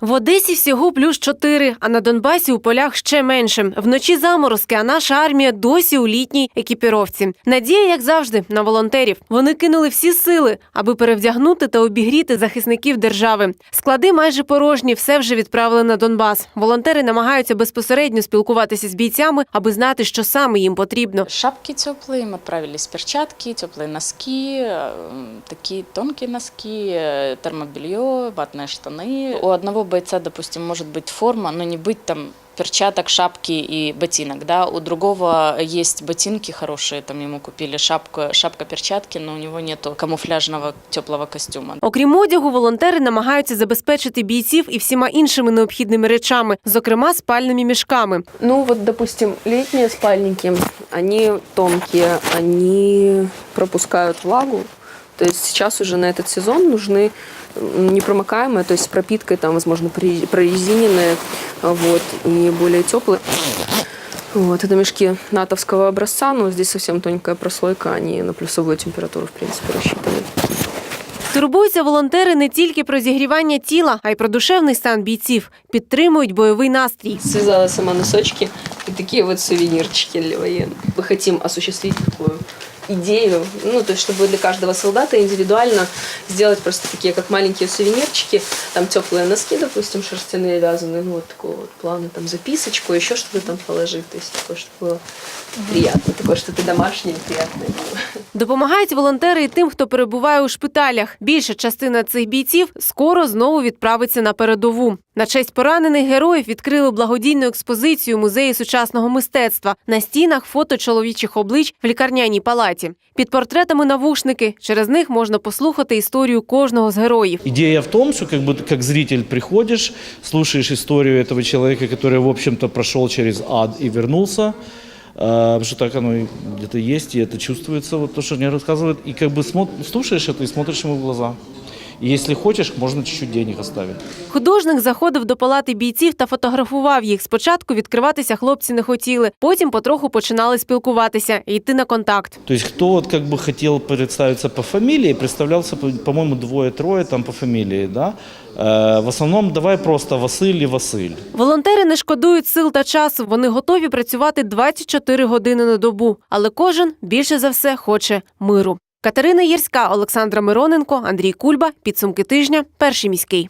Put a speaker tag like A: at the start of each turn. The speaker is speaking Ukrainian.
A: В Одесі всього плюс 4, а на Донбасі у полях ще менше. Вночі заморозки, а наша армія досі у літній екіпіровці. Надія, як завжди, на волонтерів. Вони кинули всі сили, аби перевдягнути та обігріти захисників держави. Склади майже порожні, все вже відправили на Донбас. Волонтери намагаються безпосередньо спілкуватися з бійцями, аби знати, що саме їм потрібно.
B: Шапки теплые, им отправились перчатки, теплые носки, э, такие тонкие носки, э, термобелье, ватные штаны. У одного бойца, допустим, может быть форма, но не быть там перчаток, шапки и ботинок, да. У другого есть ботинки хорошие, там ему купили шапку, шапка, перчатки, но у него нету камуфляжного теплого костюма.
A: Окрім одягу, волонтери намагаються забезпечити бійців і всіма іншими необхідними речами, зокрема спальними мішками.
C: Ну вот, допустим, летние спальники, они тонкие, они пропускают влагу. То есть сейчас уже на этот сезон нужны м, непромокаемые, то есть с пропиткой, там, возможно, при- прорезиненные, вот, и более теплые. Вот, это мешки натовского образца, но здесь совсем тоненькая прослойка, они на плюсовую температуру, в принципе, рассчитаны.
A: Турбуються волонтери не тільки про зігрівання тіла, а й про душевний стан бійців. Підтримують бойовий настрій.
C: Связала сама носочки и такие вот сувенирчики для военных. Мы хотим осуществить такую идею, ну, то есть, чтобы для каждого солдата индивидуально сделать просто такие, как маленькие сувенирчики, там теплые носки, допустим, шерстяные вязаные, ну, вот такого вот плана, там записочку, еще что-то там положить, то есть, такое, чтобы было приятно, такое, что-то домашнее приятное было.
A: Допомагають волонтери і тим, хто перебуває у шпиталях. Більша частина цих бійців скоро знову відправиться на передову. На честь поранених героїв відкрили благодійну експозицію музею сучасного мистецтва. На стінах фото чоловічих облич в лікарняній палаті. Під портретами навушники. Через них можна послухати історію кожного з героїв.
D: Идея в том, что как бы как зритель приходишь, слушаешь историю этого человека, который, в общем-то, прошел через ад и вернулся, э, потому что так оно и где-то есть, и это чувствуется, вот то, что они рассказывают, и как бы смо- слушаешь это и смотришь ему в глаза. И если хочешь, можно чуть-чуть денег оставить.
A: Художник заходив до палати бійців та фотографував їх. Спочатку відкриватися хлопці не хотіли, потім потроху починали спілкуватися і йти на контакт.
D: То есть кто вот как бы хотел представиться по фамилии, представлялся, по- по-моему, двое-трое там по фамилии, да. Э, В основном давай просто Василь и Василь.
A: Волонтери не шкодують сил та часу. Вони готові працювати 24 години на добу, але кожен більше за все хоче миру. Катерина Єрська, Олександра Мироненко, Андрій Кульба. Підсумки тижня. Перший міський.